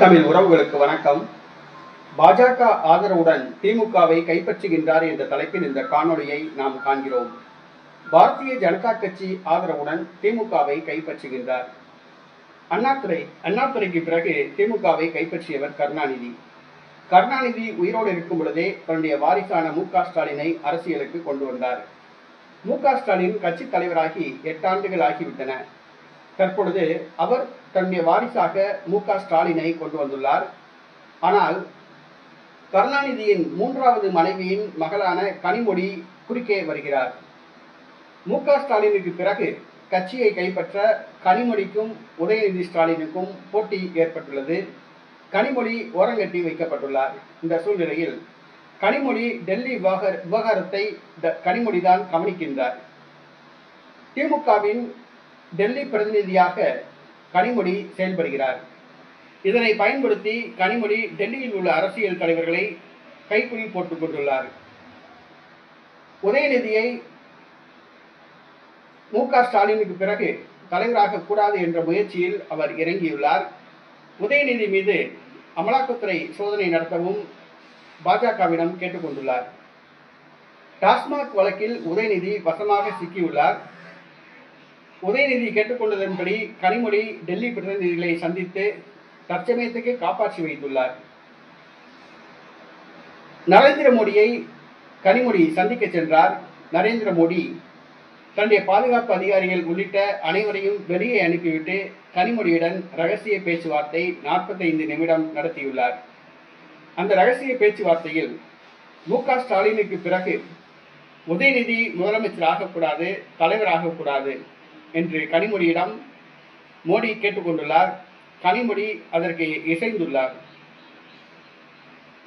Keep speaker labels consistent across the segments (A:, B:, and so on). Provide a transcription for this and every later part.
A: தமிழ் உறவுகளுக்கு வணக்கம். பாஜக ஆதரவுடன் திமுகவை கைப்பற்றுகின்றார் என்ற தலைப்பில் இந்த காணொலியை நாம் காண்கிறோம். பாரதிய ஜனதா கட்சி ஆதரவுடன் திமுகவை கைப்பற்றுகின்றார். அண்ணாதுரை அண்ணாதுரைக்கு பிறகு திமுகவை கைப்பற்றியவர் கருணாநிதி. கருணாநிதி உயிரோடு இருக்கும் பொழுதே தன்னுடைய வாரிசான மு க ஸ்டாலினை அரசியலுக்கு கொண்டு வந்தார். மு க ஸ்டாலின் கட்சி தலைவராகி எட்டாண்டுகள் ஆகிவிட்டன. தற்பொழுது அவர் தன்னுடைய வாரிசாக மு க ஸ்டாலினை கொண்டு வந்துள்ளார். ஆனால் கருணாநிதியின் மூன்றாவது மனைவியின் மகளான கனிமொழி குறுக்கே வருகிறார். மு க ஸ்டாலினுக்கு பிறகு கட்சியை கைப்பற்ற கனிமொழிக்கும் உதயநிதி ஸ்டாலினுக்கும் போட்டி ஏற்பட்டுள்ளது. கனிமொழி ஓரங்கட்டி வைக்கப்பட்டுள்ளார். இந்த சூழ்நிலையில் கனிமொழி டெல்லி விவகார விவகாரத்தை கனிமொழி கனிமொழிதான் கவனிக்கின்றார். திமுகவின் டெல்லி பிரதிநிதியாக கனிமொழி செயல்படுகிறார். இதனை பயன்படுத்தி கனிமொழி டெல்லியில் உள்ள அரசியல் தலைவர்களை கைக்குறி போட்டுக் கொண்டுள்ளார். உதயநிதியை மு க ஸ்டாலினுக்கு பிறகு தலைவராக கூடாது என்ற முயற்சியில் அவர் இறங்கியுள்ளார். உதயநிதி மீது அமலாக்கத்துறை சோதனை நடத்தவும் பாஜகவிடம் கேட்டுக்கொண்டுள்ளார் டாஸ்மாக் வழக்கில் உதயநிதி வசமாக சிக்கியுள்ளார். உதயநிதி கேட்டுக்கொண்டதன்படி கனிமொழி டெல்லி பிரதிநிதிகளை சந்தித்து தற்சமயத்துக்கு காப்பாற்றி வைத்துள்ளார். நரேந்திர மோடியை கனிமொழி சந்திக்க சென்றார். நரேந்திர மோடி தன்னுடைய பாதுகாப்பு அதிகாரிகள் உள்ளிட்ட அனைவரையும் வெளியே அனுப்பிவிட்டு கனிமொழியுடன் ரகசிய பேச்சுவார்த்தை நாற்பத்தைந்து நிமிடம் நடத்தியுள்ளார். அந்த ரகசிய பேச்சுவார்த்தையில் மு க ஸ்டாலினுக்கு பிறகு உதயநிதி முதலமைச்சர் ஆகக்கூடாது தலைவர் ஆகக்கூடாது என்று கனிமொழியிடம் மோடி கேட்டுக்கொண்டுள்ளார். கனிமொழி அதற்கு இசைந்துள்ளார்.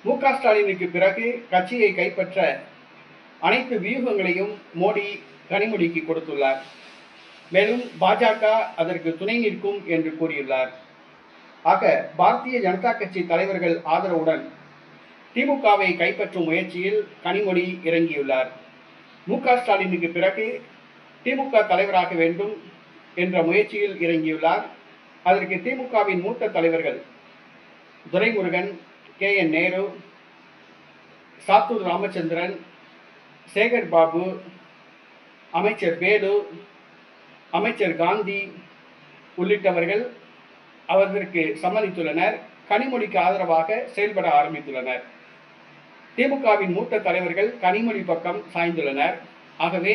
A: மு க ஸ்டாலினுக்கு பிறகு கட்சியை கைப்பற்ற அனைத்து வியூகங்களையும் மோடி கனிமொழிக்கு கொடுத்துள்ளார். மேலும் பாஜக அதற்கு துணை நிற்கும் என்று கூறியுள்ளார். ஆக பாரதிய ஜனதா கட்சி தலைவர்கள் ஆதரவுடன் திமுகவை கைப்பற்றும் முயற்சியில் கனிமொழி இறங்கியுள்ளார். மு க ஸ்டாலினுக்கு பிறகு திமுக தலைவராக வேண்டும் என்ற முயற்சியில் இறங்கியுள்ளார். அதற்கு திமுகவின் மூத்த தலைவர்கள் துரைமுருகன் கே. என். நேரு சாத்தூர் ராமச்சந்திரன் சேகர் பாபு அமைச்சர் வேலு அமைச்சர் காந்தி உள்ளிட்டவர்கள் அவர்களுக்கு சம்மதித்துள்ளனர். கனிமொழிக்கு ஆதரவாக செயல்பட ஆரம்பித்துள்ளனர். திமுகவின் மூத்த தலைவர்கள் கனிமொழி பக்கம் சாய்ந்துள்ளனர். ஆகவே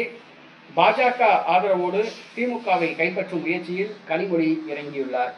A: பாஜக ஆதரவோடு திமுகவை கைப்பற்றும் முயற்சியில் கனிமொழி இறங்கியுள்ளார்.